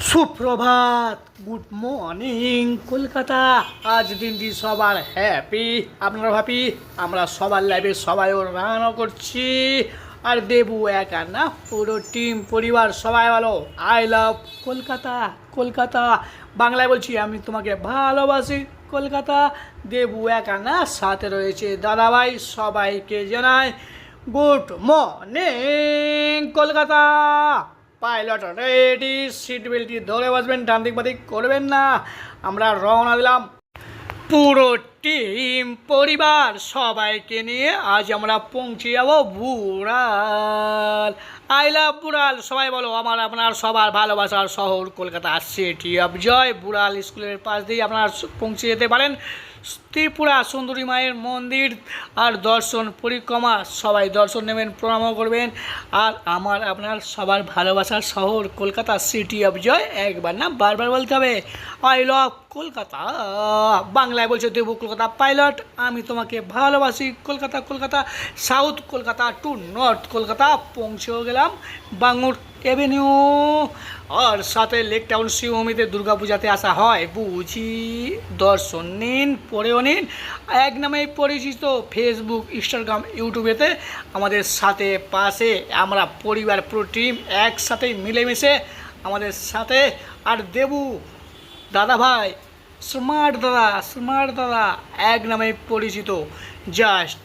সুপ্রভাত good morning Kolkata. আজ দিনটি সবার হ্যাপি আপনারা ভাবি, আমরা সবার লাইফে সবাইও রান্না করছি। আর দেবু একা না, পুরো টিম পরিবার সবাই ভালো। I love Kolkata Kolkata. বাংলায় বলছি, আমি তোমাকে ভালোবাসি, কলকাতা। দেবু একা না, সাথে রয়েছে দাদাভাই, সবাইকে জানাই good morning Kolkata. Pilot ready seat বেল্টটি ধরে বসবেন ডান দিক বাদিক করবেন না। আমরা রওনা দিলাম। পুরো টিম পরিবার, সবাইকে নিয়ে আজ আমরা পৌঁছে যাব বুড়াল। I love বুড়াল। সবাই বলো, আমার, আপনার সবার ভালোবাসার শহর Kolkata city of joy. Bural স্কুলের পাশ দিয়ে আপনারা পৌঁছে যেতে পারেন। ত্রিপুরা সুন্দরী মায়ের মন্দির আর দর্শন পরিক্রমা। সবাই দর্শন নেবেন প্রণামও করবেন। আর আমার, আপনার সবার ভালোবাসার শহর কলকাতা সিটি অফ জয় একবার না বারবার বলতে হবে। I love Kolkata. বাংলায় বলছে দেবু কলকাতা পাইলট আমি তোমাকে ভালোবাসি Kolkata Kolkata south Kolkata to north Kolkata. পৌঁছেও গেলাম বাঙুর এভিনিউ আর সাথে লেক টাউন শিবভূমিতে দুর্গাপূজাতে আসা হয়, বুঝি? দর্শন নিন, পড়েও নিন। এক নামে পরিচিত ফেসবুক ইনস্টাগ্রাম ইউটিউবেতে আমাদের সাথে পাশে আমরা পরিবার পুরো টিম একসাথে মিলেমিশে আমাদের সাথে। আর দেবু, দাদা ভাই স্মার্ট দাদা স্মার্ট দাদা, এক নামে পরিচিত। জাস্ট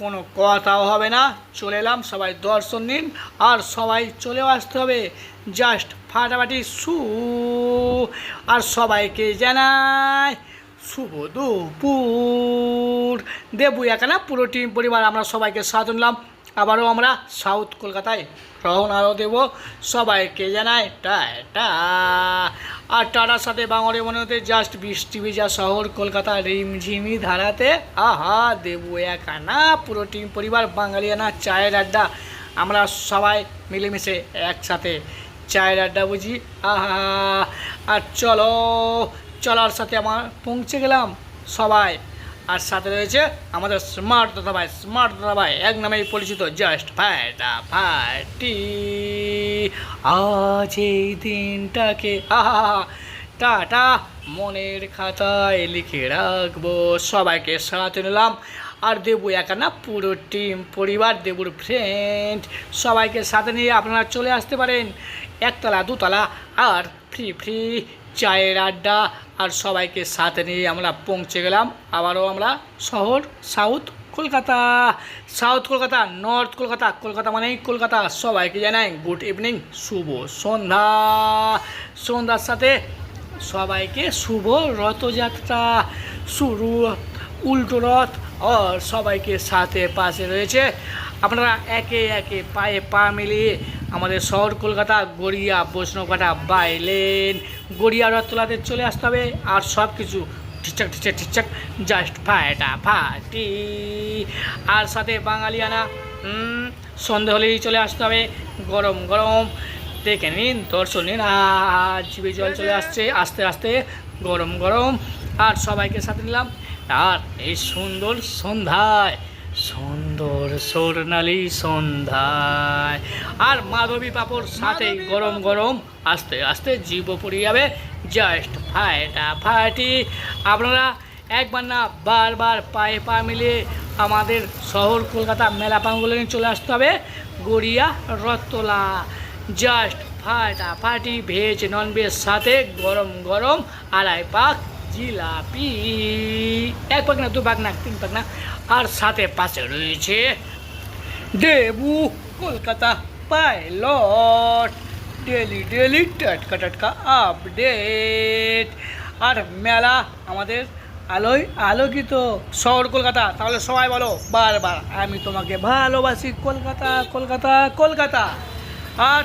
কোনো কথাও হবে না। চলে এলাম, সবাই দর্শন নিন আর সবাই চলেও আসতে হবে। জাস্ট ফাটাফাটি সু আর সবাইকে জানাই শুভ দুপুর। দেবু একানা পুরো টিম পরিবার, আমরা সবাইকে সাথ নিলাম আবারও আমরা সাউথ কলকাতায় রওনাও দেব। সবাইকে জানাই, টাটা। আর টাটার সাথে বাঙালি মনে হতে জাস্ট বৃষ্টি ভিজা শহর, কলকাতা, রিমঝিমি ধারাতে, আহা, দেবু একানা পুরো টিম পরিবার বাঙালিয়ানা চায়ের আড্ডা। আমরা সবাই মিলেমিশে একসাথে চায়ের আড্ডা বুঝি, আহা। আর চলো, চলার সাথে আমার পৌঁছে গেলাম সবাই। আর সাথে রয়েছে আমাদের স্মার্ট দাদা ভাই স্মার্ট দাদা ভাই এক নামেই পরিচিত জাস্ট ফাটা ফাটি আজ এই দিনটাকে টাটা, মনের খাতায় লিখে রাখব সবাইকে সাথে নিলাম। আর দেবু একা না, পুরো টিম পরিবার, দেবুর ফ্রেন্ড সবাইকে সাথে নিয়ে আপনারা চলে আসতে পারেন। একতলা, দুতলা, আর ফ্রি ফ্রি চায়ের আড্ডা আর সবাইকে সাথে নিয়ে আমরা পৌঁছে গেলাম। আবারও আমরা শহর, south Kolkata. South Kolkata, north Kolkata Kolkata মানেই কলকাতা। সবাইকে জানাই গুড ইভিনিং, শুভ সন্ধ্যা। সন্ধ্যার সাথে সবাইকে শুভ রথযাত্রা। শুরু, উল্টো রথ আর সবাইকে সাথে পাশে রয়েছে। আপনারা একে একে পায়ে পা মিলিয়ে আমাদের শহর কলকাতা, গড়িয়া, বৈষ্ণবঘাটা বাইলেন। গড়িয়া রথতলাতে চলে আসতে হবে আর সব কিছু ঠিকঠাক ঠিকঠাক ঠিকঠাক জাস্ট ফাটা ফাটি। আর সাথে বাঙালিয়ানা সন্ধে হলেই চলে আসতে হবে। গরম গরম, দেখে নিন, দর্শন নিন। আর জিভে জল চলে আসছে, আস্তে আস্তে, গরম গরম। আর সবাইকে সাথে নিলাম। আর এই সুন্দর সন্ধ্যায় সুন্দর স্বর্ণালী সন্ধ্যায়। আর মাধবী পাপড় সাথে গরম গরম আস্তে আস্তে জীব পড়ে যাবে। জাস্ট ফাটা ফাটি। আপনারা একবার না বারবার পায়ে পা মিলিয়ে আমাদের শহর কলকাতা মেলা পাঙ্গুলো নিয়ে চলে আসতে হবে। গড়িয়া রত্তলা। জাস্ট ফাটা ফাটি ভেজ নন ভেজ সাথে গরম গরম আড়াই পাক জিলাপি। এক পাক না দু পাক না তিন পাক না আর সাথে পাশে রয়েছে Debu, Kolkata pilot. Daily daily, টাটকা টাটকা আপডেট। আর মেলা আমাদের আলোয় আলোকিত শহর কলকাতা। তাহলে সবাই বলো, বারবার, আমি তোমাকে ভালোবাসি কলকাতা কলকাতা কলকাতা। আর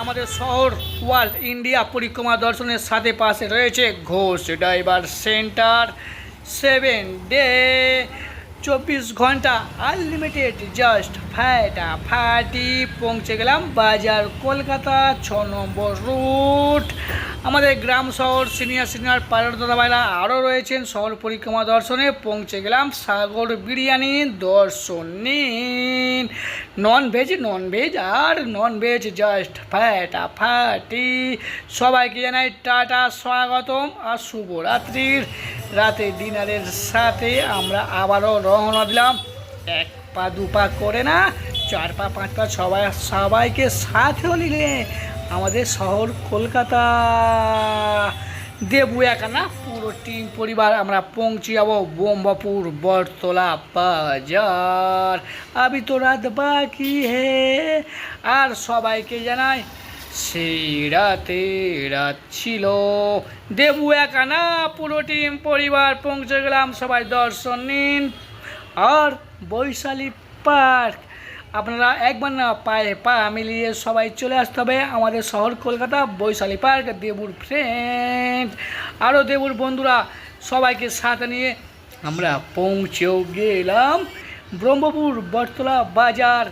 আমাদের শহর ওয়ার্ল্ড ইন্ডিয়া পরিক্রমা দর্শনের সাথে পাশে রয়েছে Ghosh driver centre seven day, চব্বিশ ঘণ্টা আনলিমিটেড জাস্ট ফাটা ফাটি পৌঁছে গেলাম বাজার কলকাতা, ছ নম্বর রুট। আমাদের গ্রাম শহর সিনিয়র সিনিয়র পাইলট দাদাভাইরা আরও রয়েছেন, শহর পরিক্রমা দর্শনে পৌঁছে গেলাম। সাগর বিরিয়ানি দর্শন নিন নন ভেজ নন ভেজ আর নন ভেজ জাস্ট ফাটাফাটি সবাইকে জানাই টাটা, স্বাগতম আর শুভরাত্রির। রাতে ডিনারের সাথে আমরা আবারও রওনা দিলাম। এক পা দু পা করে না, চার পা, পাঁচ পা সবাই, সবাইকে সাথেও নিলে আমাদের শহর কলকাতা। দেবু একানা, পুরো টিম পরিবার, আমরা পৌঁছে যাব বোম্বাপুর বটতলা বাজার। আবি তো রাত বাকি হে, আর সবাইকে জানাই সেই রাতে রাত ছিল। দেবু একানা, পুরো টিম পরিবার, পৌঁছে গেলাম, সবাই দর্শন নিন। আর বৈশালী পার্ক। আপনারা একবার না পায়ে পা মিলিয়ে সবাই চলে আসতে হবে আমাদের শহর কলকাতা বৈশালী পার্ক, দেবুর ফ্রেন্ড আরও দেবুর বন্ধুরা, সবাইকে সাথে নিয়ে আমরা পৌঁছেও গেলাম ব্রহ্মপুর বটতলা বাজার।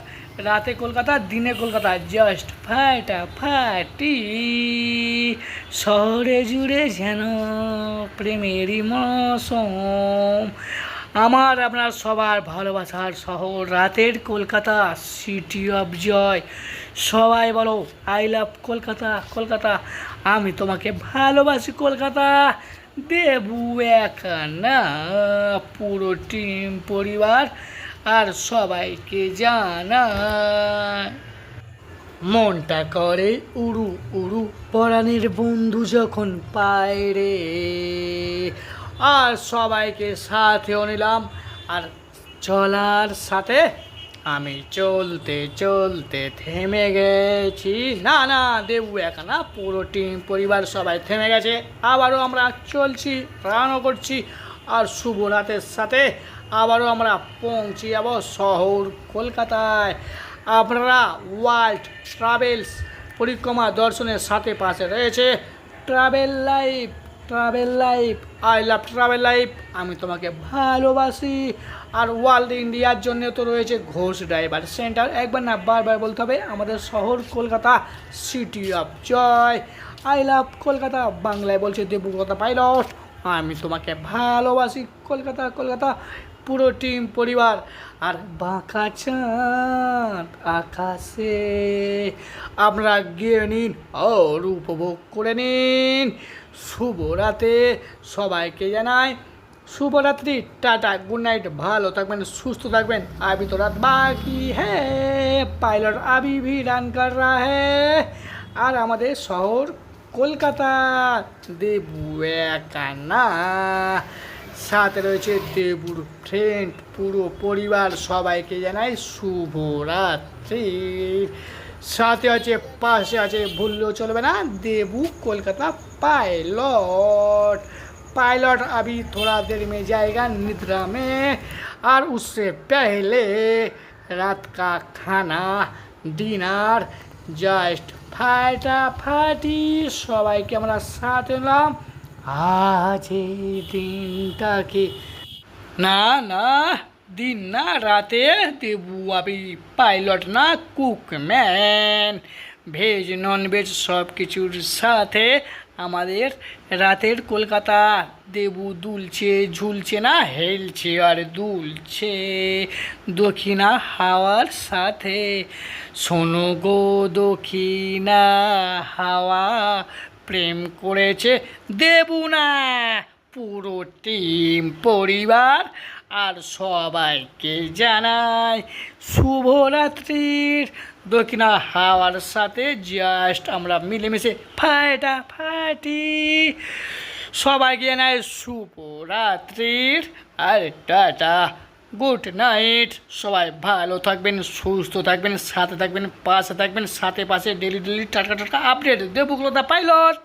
রাতে কলকাতা, দিনে কলকাতা জাস্ট ফাটা ফাটি। শহরে জুড়ে যেন প্রেমেরই মৌসুম। আমার, আপনার সবার ভালোবাসার শহর রাতের কলকাতা সিটি অফ জয় সবাই বলো আই লাভ কলকাতা কলকাতা, আমি তোমাকে ভালোবাসি কলকাতা। দেবু একা না, পুরো টিম পরিবার আর সবাইকে জানা মনটা করে উড়ু উড়ু, পরাণের বন্ধু যখন পায় রে। আর সবাইকে সাথেও নিলাম। আর চলার সাথে আমি চলতে চলতে থেমে গেছি। না না, দেবু একা না, পুরো টিম, পরিবার সবাই থেমে গেছে। আবারও আমরা চলছি, রানও করছি। আর শুভ রাতের সাথে আবারও আমরা পৌঁছে যাব শহর কলকাতায়। আপনারা ওয়ার্ল্ড ট্রাভেলস পরিক্রমা দর্শনের সাথে পাশে রয়েছে। Travel life. Travel life I love travel life আমি তোমাকে ভালোবাসি। আর ওয়ার্ল্ড ইন্ডিয়ার জন্য তো রয়েছে ঘোষ ড্রাইভার সেন্টার। একবার না বারবার বলতে হবে, আমাদের শহর Kolkata city of joy I love Kolkata, বাংলায় বলছে দেবুকতা পাইলট। আমি তোমাকে ভালোবাসি, কলকাতা কলকাতা, পুরো টিম পরিবার। আর বাঁকা চাঁদ আকাশে আপনারা গিয়ে নিন, আর উপভোগ করে নিন। শুভরাতে সবাইকে জানাই শুভরাত্রি টাটা গুড নাইট ভালো থাকবেন সুস্থ থাকবেন अभी तो रात বাকি হ্যাঁ পাইলট अभी भी রান কর রা হ্যাঁ আর আমাদের শহর কলকাতা দেবু একানা সাথে রয়েছে দেবুর ফ্রেন্ড পুরো পরিবার সবাইকে জানাই শুভরাত্রি সাথে আছে পাশে আছে ভুললেও চলবে না দেবু কলকাতা पायलट पायलट अभी थोड़ा देर में जाएगा निद्रा में और उससे पहले रात का खाना ডিনার জাস্ট ফাটাফাটি সবাইকে আমরা সাথে নিলাম আজ এই দিনটাকে না না দিন না রাতে দেবু আমি পাইলট না কুকম্যান। ভেজ নন ভেজ সব কিছুর সাথে আমাদের রাতের কলকাতা। দেবু দুলছে, ঝুলছে না, হেলছে আর দুলছে দক্ষিণা হাওয়ার সাথে। শোনো গো দক্ষিণা হাওয়া, প্রেম করেছে দেবু না। পুরো টিম, পরিবার আর সবাইকে জানাই শুভরাত্রির। দক্ষিণা হাওয়ার সাথে জাস্ট আমরা মিলেমিশে ফাটা ফাটি। সবাইকে জানাই শুভরাত্রির আর টাটা গুড নাইট সবাই ভালো থাকবেন, সুস্থ থাকবেন, সাথে থাকবেন, পাশে থাকবেন, সাথে পাশে ডেলি ডেলি টাটকা টাটকা আপডেট দেবুগুলো দা পাইলট